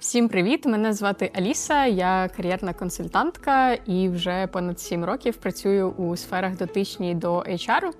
Всім привіт! Мене звати Аліса. Я кар'єрна консультантка і вже понад 7 років працюю у сферах дотичній до HR.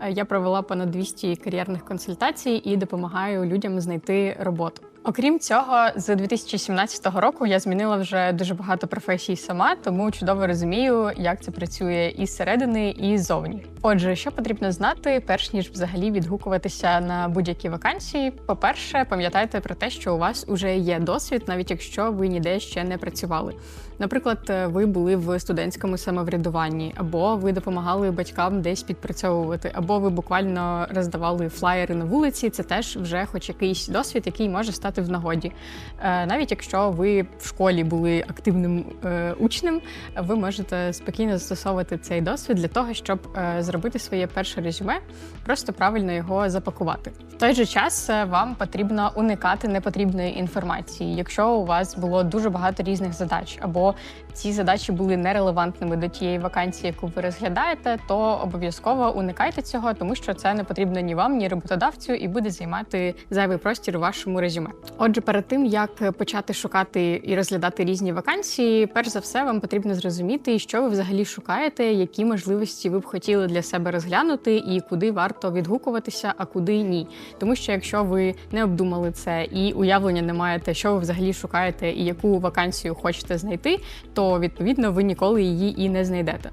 Е, Я провела понад 200 кар'єрних консультацій і допомагаю людям знайти роботу. Окрім цього, з 2017 року я змінила вже дуже багато професій сама, тому чудово розумію, як це працює і зсередини, і ззовні. Отже, що потрібно знати, перш ніж взагалі відгукуватися на будь-які вакансії. По-перше, пам'ятайте про те, що у вас уже є досвід, навіть якщо ви ніде ще не працювали. Наприклад, ви були в студентському самоврядуванні, або ви допомагали батькам десь підпрацьовувати, або ви буквально роздавали флаєри на вулиці. Це теж вже хоч якийсь досвід, який може стати в нагоді. Е, Навіть якщо ви в школі були активним е, учнем, ви можете спокійно застосовувати цей досвід для того, щоб е, зробити своє перше резюме, просто правильно його запакувати. В той же час вам потрібно уникати непотрібної інформації, якщо у вас було дуже багато різних задач, або ці задачі були нерелевантними до тієї вакансії, яку ви розглядаєте, то обов'язково уникайте цього, тому що це не потрібно ні вам, ні роботодавцю, і буде займати зайвий простір у вашому резюме. Отже, перед тим як почати шукати і розглядати різні вакансії, перш за все, вам потрібно зрозуміти, що ви взагалі шукаєте, які можливості ви б хотіли для себе розглянути, і куди варто відгукуватися, а куди ні. Тому що якщо ви не обдумали це і уявлення не маєте, що ви взагалі шукаєте і яку вакансію хочете знайти, то відповідно ви ніколи її і не знайдете.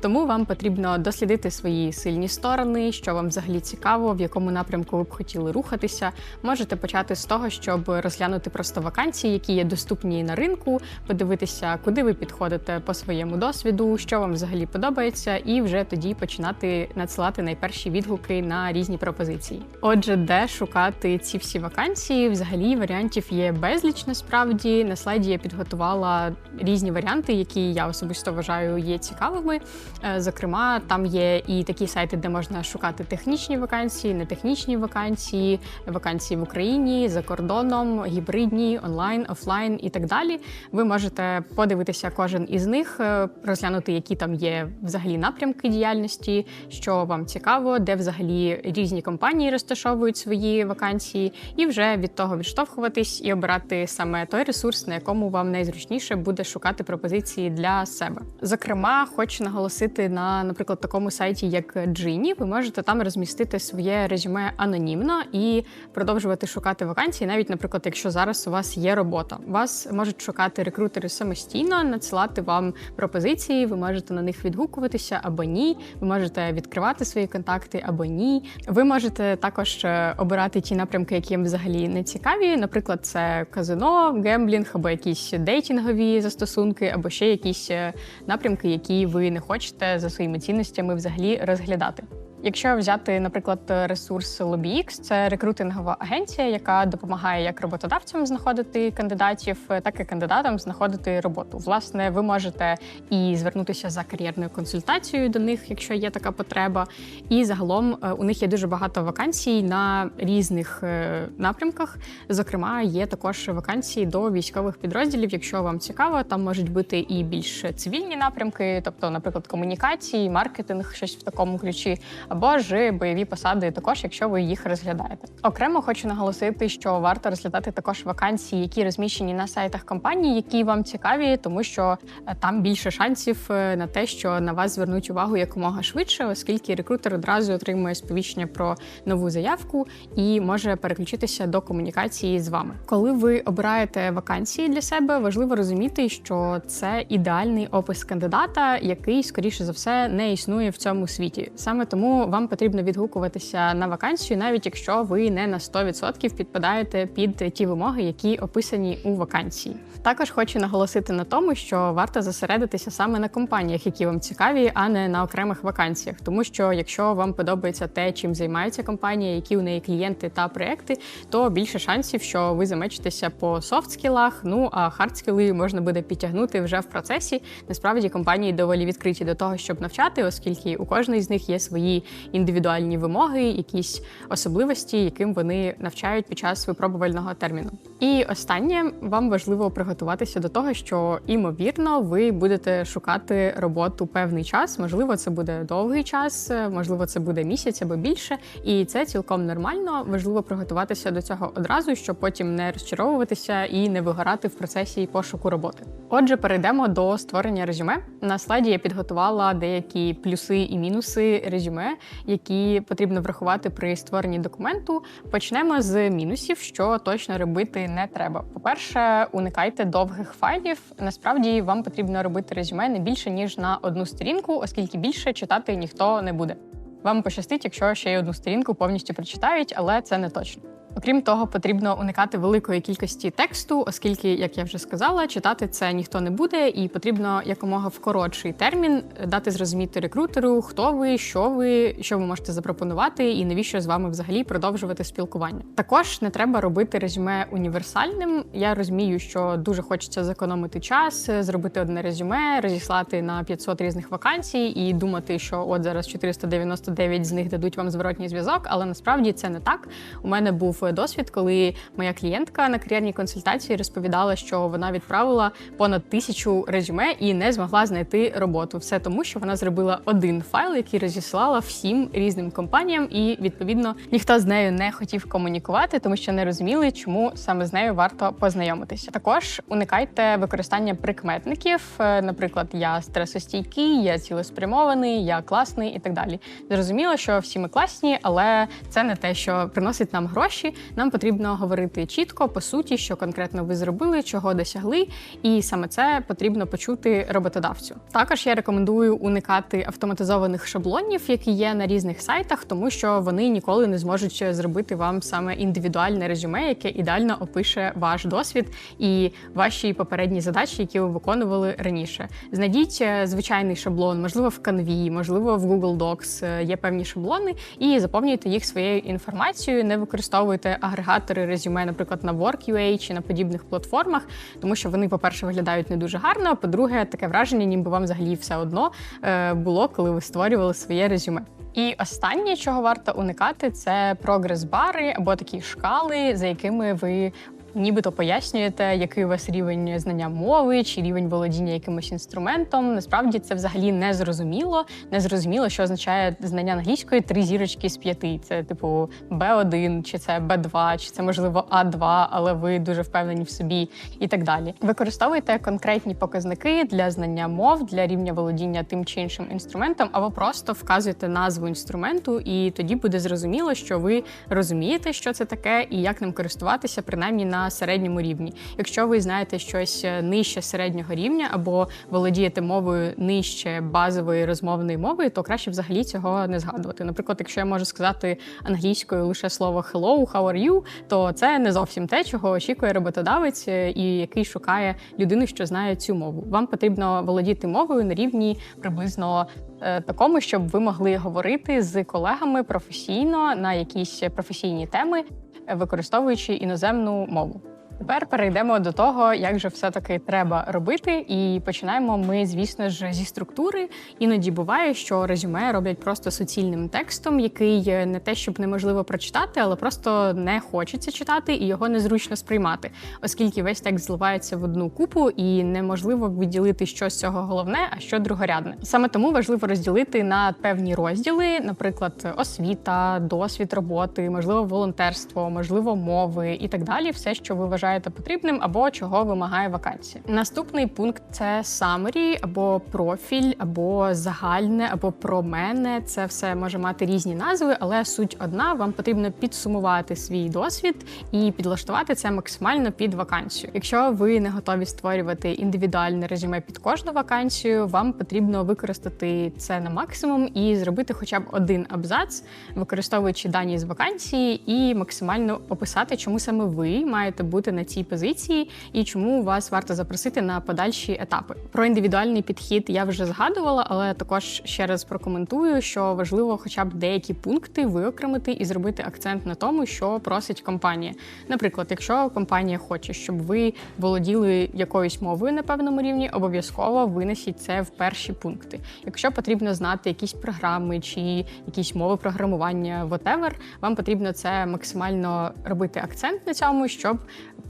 Тому вам потрібно дослідити свої сильні сторони, що вам взагалі цікаво, в якому напрямку ви б хотіли рухатися. Можете почати з того, щоб розглянути просто вакансії, які є доступні на ринку, подивитися, куди ви підходите по своєму досвіду, що вам взагалі подобається, і вже тоді починати надсилати найперші відгуки на різні пропозиції. Отже, де шукати ці всі вакансії? Взагалі варіантів є безліч. Насправді на слайді я підготувала різні варіанти, які я особисто вважаю є цікавими. Е, Зокрема, там є і такі сайти, де можна шукати технічні вакансії, нетехнічні вакансії, вакансії в Україні, за кордоном, гібридні, онлайн, офлайн і так далі. Ви можете подивитися кожен із них, е, розглянути, які там є взагалі напрямки діяльності, що вам цікаво, де взагалі різні компанії розташовують свої вакансії, і вже від того відштовхуватись і обирати саме той ресурс, на якому вам найзручніше буде шукати пропозиції для себе. Зокрема, хочу наголосити на, наприклад, такому сайті, як Gini, ви можете там розмістити своє резюме анонімно і продовжувати шукати вакансії, навіть, наприклад, якщо зараз у вас є робота. Вас можуть шукати рекрутери самостійно, надсилати вам пропозиції, ви можете на них відгукуватися або ні. Ви можете відкривати свої контакти або ні. Ви можете також е, обирати ті напрямки, які вам взагалі не цікаві. Наприклад, це казино, гемблінг, або якісь дейтингові застосунки, або ще якісь е, напрямки, які ви не хочете за своїми цінностями взагалі розглядати. Якщо взяти, наприклад, ресурс LobbyX, це рекрутингова агенція, яка допомагає як роботодавцям знаходити кандидатів, так і кандидатам знаходити роботу. Власне, ви можете і звернутися за кар'єрною консультацією до них, якщо є така потреба. І загалом е, у них є дуже багато вакансій на різних е, напрямках. Зокрема, є також вакансії до військових підрозділів. Якщо вам цікаво, там можуть бути і більш цивільні напрямки, тобто, наприклад, комунікації, маркетинг, щось в такому ключі або ж бойові посади, також якщо ви їх розглядаєте. Окремо хочу наголосити, що варто розглядати також вакансії, які розміщені на сайтах компаній, які вам цікаві, тому що е, там більше шансів е, на те, що на вас звернуть увагу якомога швидше, оскільки рекрутер одразу отримує сповіщення про нову заявку і може переключитися до комунікації з вами. Коли ви обираєте вакансії для себе, важливо розуміти, що це ідеальний опис кандидата, який скоріше за все не існує в цьому світі. Саме тому вам потрібно відгукуватися на вакансію, навіть якщо ви не на 100% підпадаєте під ті вимоги, які описані у вакансії. Також хочу наголосити на тому, що варто зосередитися саме на компаніях, які вам цікаві, а не на окремих вакансіях. Тому що якщо вам подобається те, чим займається компанія, які у неї клієнти та проекти, то більше шансів, що ви замечитеся по софт-скілах, Ну а хард-скіли можна буде підтягнути вже в процесі. Насправді компанії доволі відкриті до того, щоб навчати, оскільки у кожної з них є свої індивідуальні вимоги, якісь особливості, яким вони навчають під час випробувального терміну. І останнє вам важливо приготуватися до того, що імовірно ви будете шукати роботу певний час. Можливо, це буде довгий час, можливо, це буде місяць або більше, і це цілком нормально. Важливо приготуватися до цього одразу, щоб потім не розчаровуватися і не вигорати в процесі пошуку роботи. Отже, перейдемо до створення резюме. На слайді я підготувала деякі плюси і мінуси резюме, які потрібно врахувати при створенні документу. Почнемо з мінусів, що точно робити не треба. По-перше, уникайте довгих файлів. Насправді вам потрібно робити резюме не більше ніж на одну сторінку, оскільки більше читати ніхто не буде. Вам пощастить, якщо ще й одну сторінку повністю прочитають, але це не точно. Окрім того, потрібно уникати великої кількості тексту, оскільки, як я вже сказала, читати це ніхто не буде, і потрібно якомога в коротший термін дати зрозуміти рекрутеру, хто ви, що ви, що ви можете запропонувати, і навіщо з вами взагалі продовжувати спілкування. Також не треба робити резюме універсальним. Я розумію, що дуже хочеться зекономити час, зробити одне резюме, розіслати на 500 різних вакансій і думати, що от зараз 499 з них дадуть вам зворотній зв'язок, але насправді це не так. У мене був досвід, коли моя клієнтка на кар'єрній консультації розповідала, що вона відправила понад тисячу резюме і не змогла знайти роботу. Все тому, що вона зробила один файл, який розіслала всім різним компаніям, і відповідно ніхто з нею не хотів комунікувати, тому що не розуміли, чому саме з нею варто познайомитися. Також уникайте використання прикметників, е, наприклад, я стресостійкий, я цілеспрямований, я класний і так далі. Зрозуміло, що всі ми класні, але це не те, що приносить нам гроші нам потрібно говорити чітко, по суті, що конкретно ви зробили, чого досягли, і саме це потрібно почути роботодавцю. Також я рекомендую уникати автоматизованих шаблонів, які є на різних сайтах, тому що вони ніколи не зможуть зробити вам саме індивідуальне резюме, яке ідеально опише ваш досвід і ваші попередні задачі, які ви виконували раніше. Знайдіть е, звичайний шаблон, можливо, в Canva, можливо, в Google Docs е, є певні шаблони, і заповнюйте їх своєю інформацією, не використовуйте використовуєте агрегатори резюме, наприклад, на Work.ua чи на подібних платформах, тому що вони, по-перше, виглядають не дуже гарно. А по-друге, таке враження, ніби вам взагалі все одно е, було, коли ви створювали своє резюме. І останнє, чого варто уникати, це прогрес-бари або такі шкали, за якими ви нібито пояснюєте, який у вас рівень знання мови чи рівень володіння якимось інструментом. Насправді це взагалі не зрозуміло. Не зрозуміло, що означає знання англійської три зірочки з п'яти. Це типу Б1, чи це Б2, чи це можливо А2, але ви дуже впевнені в собі і так далі. Використовуйте конкретні показники для знання мов, для рівня володіння тим чи іншим інструментом, або просто вказуйте назву інструменту, і тоді буде зрозуміло, що ви розумієте, що це таке, і як ним користуватися, принаймні на на середньому рівні. Якщо ви знаєте щось е, нижче середнього рівня або володієте мовою нижче базової розмовної мови, то краще взагалі цього не згадувати. Наприклад, якщо я можу сказати англійською лише слово «hello», «how are you», то це не зовсім те, чого очікує роботодавець, е, і який шукає людину, що знає цю мову. Вам потрібно володіти мовою на рівні приблизно. Е, такому, щоб ви могли говорити з колегами професійно на якісь професійні теми, використовуючи іноземну мову. Тепер перейдемо до того, як же все-таки треба робити. І починаємо ми, звісно ж, зі структури. Іноді буває, що резюме роблять просто суцільним текстом, який не те, щоб неможливо прочитати, але просто не хочеться читати і його незручно сприймати, оскільки весь текст зливається в одну купу, і неможливо відділити що з цього головне, а що другорядне. Саме тому важливо розділити на певні розділи, наприклад, освіта, досвід роботи, можливо, волонтерство, можливо, мови і так далі. Все, що ви вважаєте вважаєте потрібним, або чого вимагає вакансія. Наступний пункт це summary, або профіль, або загальне, або про мене. Це все може мати різні назви, але суть одна: вам потрібно підсумувати свій досвід і підлаштувати це максимально під вакансію. Якщо ви не готові створювати індивідуальне резюме під кожну вакансію, вам потрібно використати це на максимум і зробити хоча б один абзац, використовуючи дані з вакансії, і максимально описати, чому саме ви маєте бути на цій позиції і чому вас варто запросити на подальші етапи. Про індивідуальний підхід я вже згадувала, але також ще раз прокоментую, що важливо, хоча б деякі пункти виокремити і зробити акцент на тому, що просить компанія. Наприклад, якщо компанія хоче, щоб ви володіли якоюсь мовою на певному рівні, обов'язково винесіть це в перші пункти. Якщо потрібно знати якісь програми чи якісь мови програмування, whatever, вам потрібно це максимально робити акцент на цьому, щоб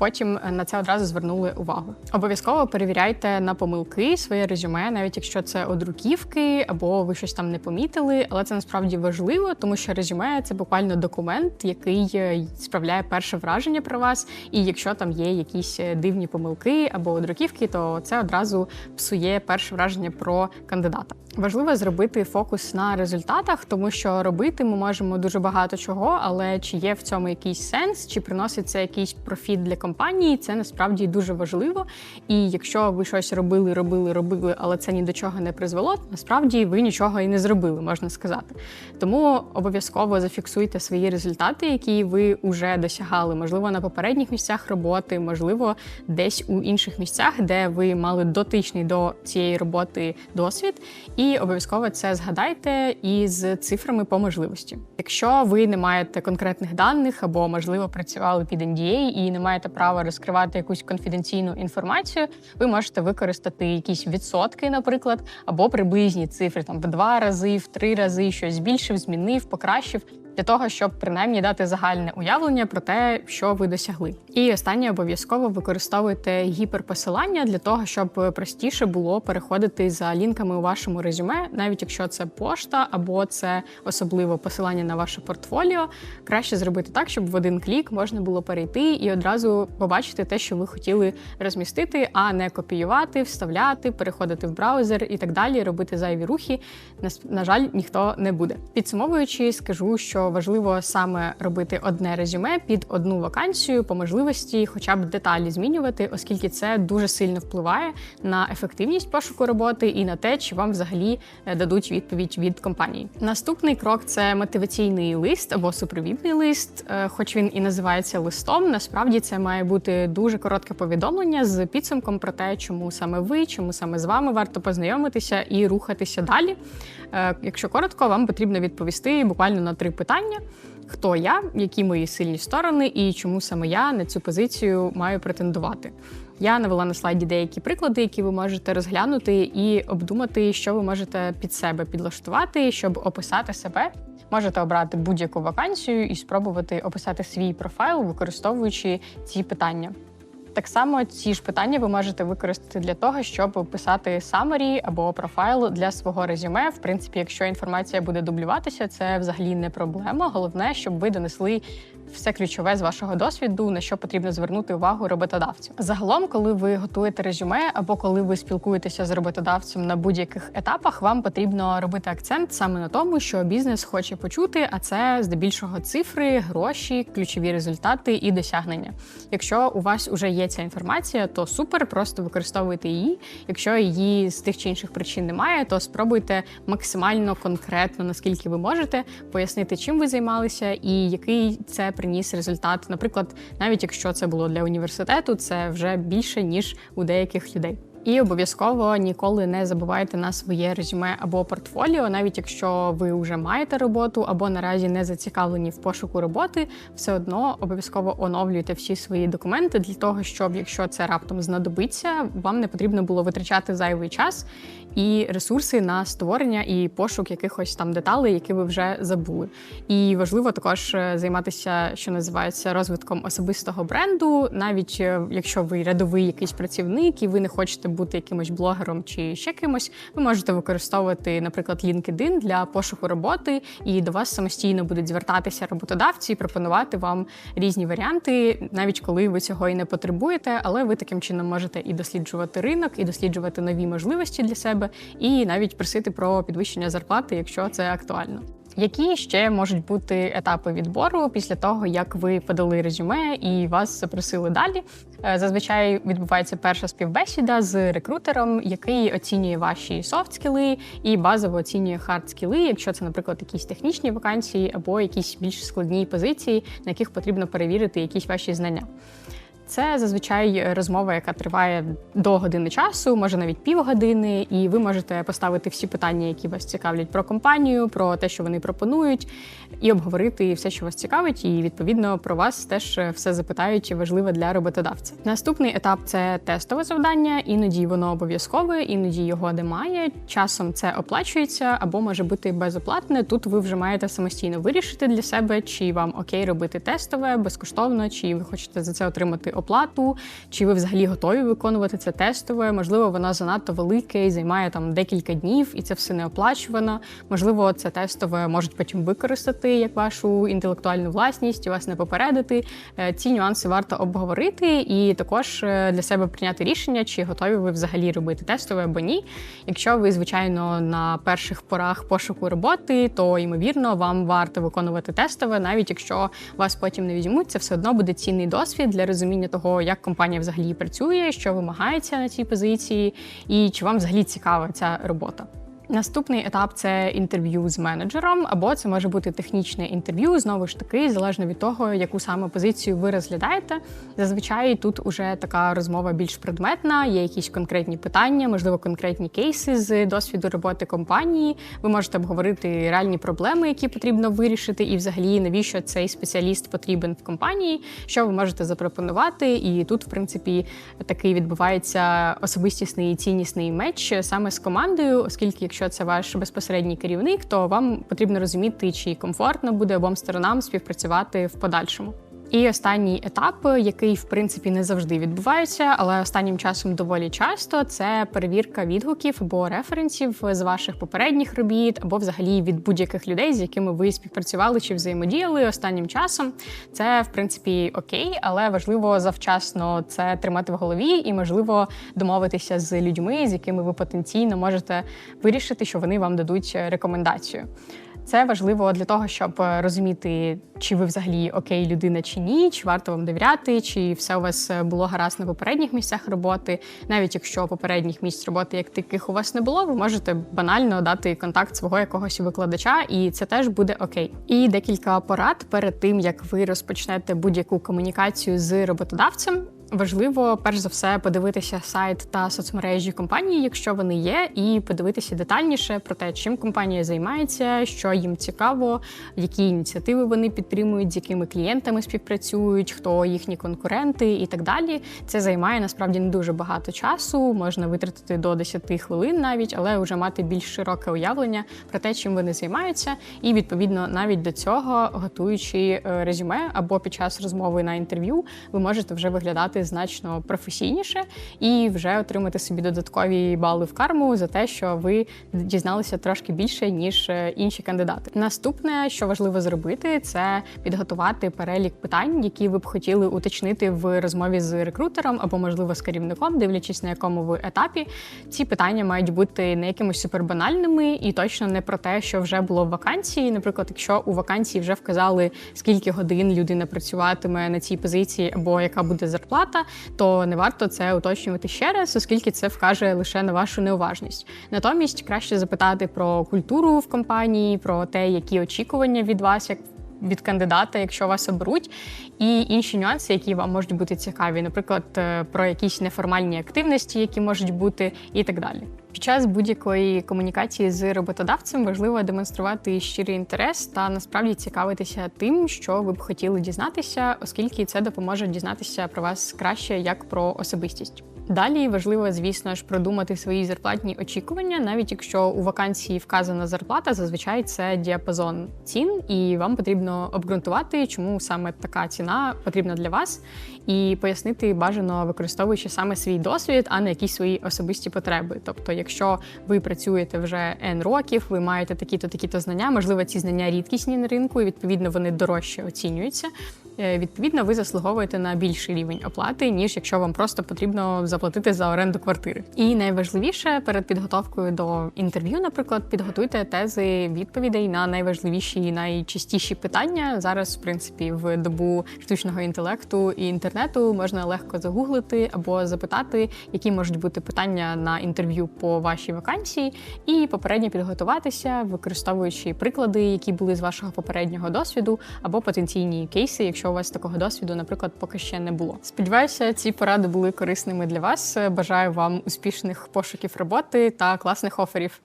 потім на це одразу звернули увагу. Обов'язково перевіряйте на помилки своє резюме, навіть якщо це одруківки або ви щось там не помітили, але це насправді важливо, тому що резюме це буквально документ, який е, справляє перше враження про вас. І якщо там є якісь е, дивні помилки або одруківки, то це одразу псує перше враження про кандидата. Важливо зробити фокус на результатах, тому що робити ми можемо дуже багато чого, але чи є в цьому якийсь сенс, чи приносить це якийсь профіт для компанії, це насправді дуже важливо. І якщо ви щось робили, робили, робили, але це ні до чого не призвело, насправді ви нічого і не зробили, можна сказати. Тому обов'язково зафіксуйте свої результати, які ви вже досягали, можливо, на попередніх місцях роботи, можливо, десь у інших місцях, де ви мали дотичний до цієї роботи досвід і обов'язково це згадайте із цифрами по можливості. Якщо ви не маєте конкретних даних або, можливо, працювали під NDA і не маєте права розкривати якусь конфіденційну інформацію, ви можете використати якісь відсотки, наприклад, або приблизні цифри там в два рази, в три рази щось збільшив, змінив, покращив для того, щоб принаймні дати загальне уявлення про те, що ви досягли. І останнє обов'язково використовуйте гіперпосилання для того, щоб простіше було переходити за лінками у вашому резюме, навіть якщо це пошта або це особливо посилання на ваше портфоліо. Краще зробити так, щоб в один клік можна було перейти і одразу побачити те, що ви хотіли розмістити, а не копіювати, вставляти, переходити в браузер і так далі, робити зайві рухи. На жаль, ніхто не буде. Підсумовуючи, скажу, що важливо саме робити одне резюме під одну вакансію, по можливості, хоча б деталі змінювати, оскільки це дуже сильно впливає на ефективність пошуку роботи і на те, чи вам взагалі е, дадуть відповідь від компанії. Наступний крок це мотиваційний лист або супровідний лист, е, хоч він і називається листом. Насправді це має бути дуже коротке повідомлення з підсумком про те, чому саме ви, чому саме з вами варто познайомитися і рухатися далі. Е, якщо коротко, вам потрібно відповісти буквально на три питання питання: хто я, які мої сильні сторони, і чому саме я на цю позицію маю претендувати. Я навела на слайді деякі приклади, які ви можете розглянути і обдумати, що ви можете під себе підлаштувати, щоб описати себе. Можете обрати будь-яку вакансію і спробувати описати свій профайл, використовуючи ці питання. Так само ці ж питання ви можете використати для того, щоб писати самарі або профайл для свого резюме. В принципі, якщо інформація буде дублюватися, це взагалі не проблема. Головне, щоб ви донесли все ключове з вашого досвіду, на що потрібно звернути увагу роботодавцю. Загалом, коли ви готуєте резюме або коли ви спілкуєтеся з роботодавцем на будь-яких етапах, вам потрібно робити акцент саме на тому, що бізнес хоче почути, а це здебільшого цифри, гроші, ключові результати і досягнення. Якщо у вас вже є ця інформація, то супер, просто використовуйте її. Якщо її з тих чи інших причин немає, то спробуйте максимально конкретно, наскільки ви можете, пояснити, чим ви займалися і який це приніс результат. Наприклад, навіть якщо це було для університету, це вже більше ніж у деяких людей. І обов'язково ніколи не забувайте на своє резюме або портфоліо, навіть якщо ви вже маєте роботу або наразі не зацікавлені в пошуку роботи, все одно обов'язково оновлюйте всі свої документи для того, щоб якщо це раптом знадобиться, вам не потрібно було витрачати зайвий час і ресурси на створення і пошук якихось там деталей, які ви вже забули. І важливо також е, займатися, що називається розвитком особистого бренду, навіть е, якщо ви рядовий якийсь працівник і ви не хочете бути якимось блогером чи ще кимось, ви можете використовувати, наприклад, LinkedIn для пошуку роботи, і до вас самостійно будуть звертатися роботодавці і пропонувати вам різні варіанти, навіть коли ви цього і не потребуєте, але ви таким чином можете і досліджувати ринок, і досліджувати нові можливості для себе, і навіть просити про підвищення зарплати, якщо це актуально. Які ще можуть бути етапи відбору після того, як ви подали резюме і вас запросили далі? Е, зазвичай відбувається перша співбесіда з рекрутером, який оцінює ваші софт-скіли і базово оцінює хард-скіли, якщо це, наприклад, якісь технічні вакансії або якісь більш складні позиції, на яких потрібно перевірити якісь ваші знання. Це зазвичай розмова, яка триває до години часу, може навіть півгодини, і ви можете поставити всі питання, які вас цікавлять про компанію, про те, що вони пропонують, і обговорити все, що вас цікавить, і відповідно про вас теж все запитають важливе для роботодавця. Наступний етап це тестове завдання. Іноді воно обов'язкове, іноді його немає. Часом це оплачується або може бути безоплатне. Тут ви вже маєте самостійно вирішити для себе, чи вам окей робити тестове безкоштовно, чи ви хочете за це отримати оплату, чи ви взагалі готові виконувати це тестове. Можливо, воно занадто велике і займає там декілька днів, і це все не оплачувано. Можливо, це тестове можуть потім використати як вашу інтелектуальну власність, і вас не попередити. Е, ці нюанси варто обговорити і також е, для себе прийняти рішення, чи готові ви взагалі робити тестове або ні. Якщо ви, звичайно, на перших порах пошуку роботи, то ймовірно вам варто виконувати тестове, навіть якщо вас потім не візьмуть, це все одно буде цінний досвід для розуміння того, як компанія взагалі працює, що вимагається на цій позиції, і чи вам взагалі цікава ця робота. Наступний етап це інтерв'ю з менеджером, або це може бути технічне інтерв'ю. Знову ж таки, залежно від того, яку саме позицію ви розглядаєте. Зазвичай тут уже така розмова більш предметна, є якісь конкретні питання, можливо, конкретні кейси з досвіду роботи компанії. Ви можете обговорити реальні проблеми, які потрібно вирішити, і взагалі навіщо цей спеціаліст потрібен в компанії, що ви можете запропонувати. І тут, в принципі, такий відбувається особистісний і ціннісний меч саме з командою, оскільки, якщо якщо це ваш безпосередній керівник, то вам потрібно розуміти, чи комфортно буде обом сторонам співпрацювати в подальшому. І останній етап, який в принципі не завжди відбувається, але останнім часом доволі часто це перевірка відгуків або референсів з ваших попередніх робіт, або взагалі від будь-яких людей, з якими ви співпрацювали чи взаємодіяли останнім часом. Це в принципі окей, але важливо завчасно це тримати в голові і можливо домовитися з людьми, з якими ви потенційно можете вирішити, що вони вам дадуть рекомендацію. Це важливо для того, щоб е, розуміти, чи ви взагалі окей людина чи ні, чи варто вам довіряти, чи все у вас е, було гаразд на попередніх місцях роботи. Навіть якщо попередніх місць роботи, як таких у вас не було, ви можете банально дати контакт свого якогось викладача, і це теж буде окей. І декілька порад перед тим як ви розпочнете будь-яку комунікацію з роботодавцем. Важливо, перш за все, подивитися сайт та соцмережі компанії, якщо вони є, і подивитися детальніше про те, чим компанія займається, що їм цікаво, які ініціативи вони підтримують, з якими клієнтами співпрацюють, хто їхні конкуренти і так далі. Це займає насправді не дуже багато часу, можна витратити до 10 хвилин навіть, але вже мати більш широке уявлення про те, чим вони займаються, і відповідно навіть до цього, готуючи е, резюме або під час розмови на інтерв'ю, ви можете вже виглядати значно професійніше і вже отримати собі додаткові бали в карму за те, що ви дізналися трошки більше ніж е, інші кандидати. Наступне, що важливо зробити, це підготувати перелік питань, які ви б хотіли уточнити в розмові з рекрутером або, можливо, з керівником, дивлячись на якому ви етапі. Ці питання мають бути не якимось супербанальними і точно не про те, що вже було в вакансії. Наприклад, якщо у вакансії вже вказали, скільки годин людина працюватиме на цій позиції, або яка буде зарплата зарплата, то не варто це уточнювати ще раз, оскільки це вкаже лише на вашу неуважність. Натомість краще запитати про культуру в компанії, про те, які очікування від вас як. Від кандидата, якщо вас оберуть, і інші нюанси, які вам можуть бути цікаві, наприклад, е, про якісь неформальні активності, які можуть бути, і так далі. Під час будь-якої комунікації з роботодавцем важливо демонструвати щирий інтерес та насправді цікавитися тим, що ви б хотіли дізнатися, оскільки це допоможе дізнатися про вас краще як про особистість. Далі важливо, звісно ж, продумати свої зарплатні очікування, навіть якщо у вакансії вказана зарплата, зазвичай це діапазон цін, і вам потрібно обґрунтувати, чому саме така ціна потрібна для вас, і пояснити бажано використовуючи саме свій досвід, а не якісь свої особисті потреби. Тобто, якщо ви працюєте вже N років, ви маєте такі-то такі-то знання, можливо, ці знання рідкісні на ринку, і відповідно вони дорожче оцінюються. Е, відповідно, ви заслуговуєте на більший рівень оплати, ніж якщо вам просто потрібно заплатити за оренду квартири. І найважливіше перед підготовкою до інтерв'ю, наприклад, підготуйте тези відповідей на найважливіші і найчастіші питання. Зараз, в принципі, в добу штучного інтелекту і інтернету можна легко загуглити або запитати, які можуть бути питання на інтерв'ю по вашій вакансії, і попередньо підготуватися, використовуючи приклади, які були з вашого попереднього досвіду, або потенційні кейси, якщо якщо у вас такого досвіду, наприклад, поки ще не було. Сподіваюся, ці поради були корисними для вас. Бажаю вам успішних пошуків роботи та класних оферів.